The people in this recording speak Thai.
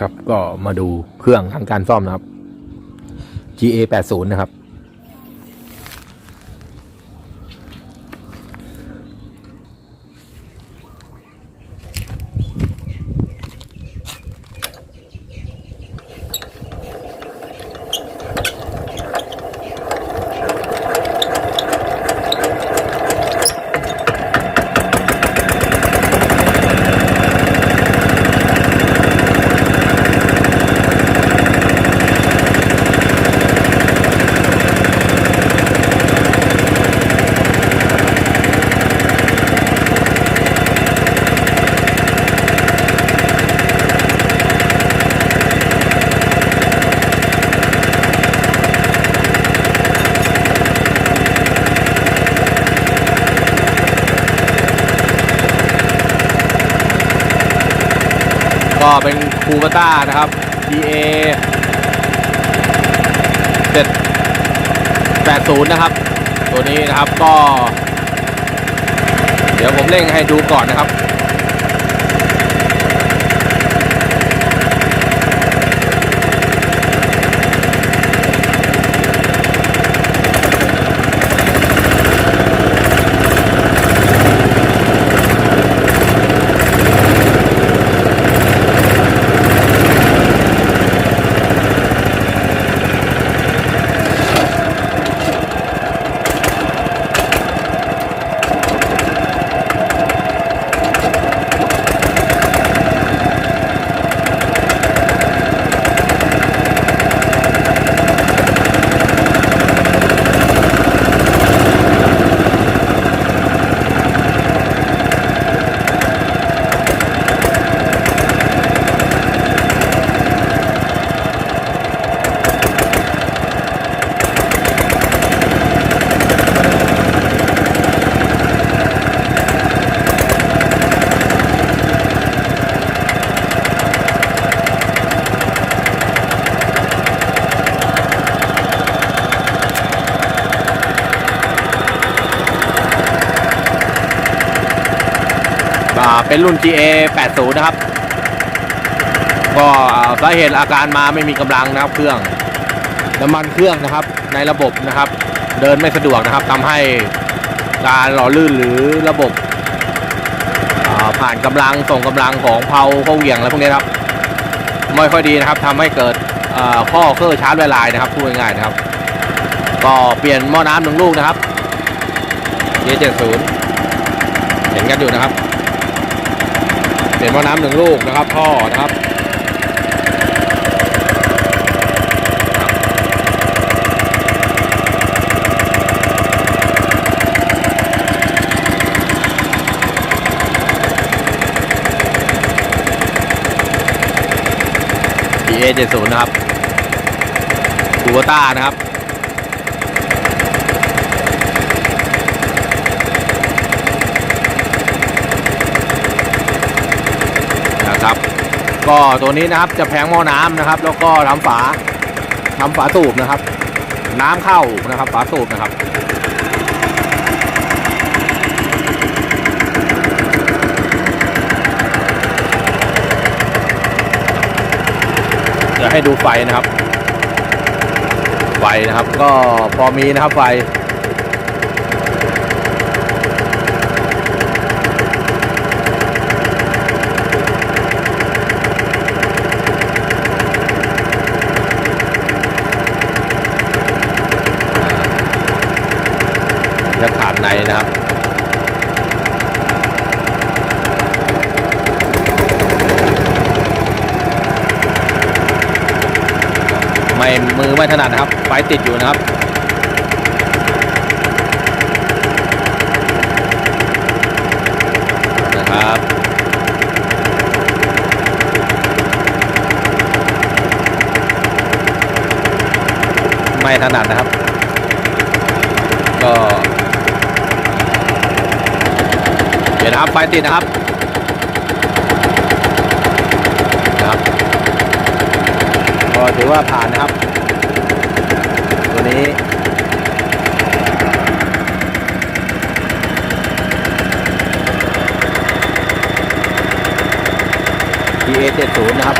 ครับ ก็มาดูเครื่องทางการซ่อมนะครับ GA 80 นะครับ ก็เป็นคูเบต้านะครับ D A 780 นะครับ ตัวนี้นะครับก็ เดี๋ยวผมเร่งให้ดูก่อนนะครับ เป็นรุ่น GA 80 นะครับ ก็สาเหตุอาการมาไม่มีกำลังนะครับเครื่องน้ำมันเครื่องนะครับในระบบนะครับ เดินไม่สะดวกนะครับทำให้การหล่อลื่นหรือระบบผ่านกำลังส่งกำลังของเพลาเข้าเหวี่ยงอะไรพวกนี้ครับไม่ค่อยดีนะครับทำให้เกิดข้อเครื่องชาร์จละลายนะครับพูดง่ายๆนะครับ ก็เปลี่ยนหม้อน้ำหนึ่งลูกนะครับ J70 เห็นกันอยู่นะครับ เปลี่ยนหม้อน้ำหนึ่งลูกนะครับท่อนะครับ PA 70นะครับคูโบต้านะครับ นะครับ ก็ตัวนี้นะครับจะแพงหม้อน้ำนะครับ แล้วก็ทำฝาทำฝาสูบนะครับ น้ำเข้านะครับฝาสูบนะครับเดี๋ยวให้ดูไฟนะครับ ไฟนะครับ ก็พอมีนะครับไฟ จะขาดในนะครับ ไม่มือไม่ถนัดนะครับไฟติดอยู่นะครับนะครับไม่ถนัดนะครับ ก็ เดี๋ยวนะครับไฟติดนะครับนะครับก็ถือว่าผ่านนะครับ ตัวนี้ DA 70นะครับ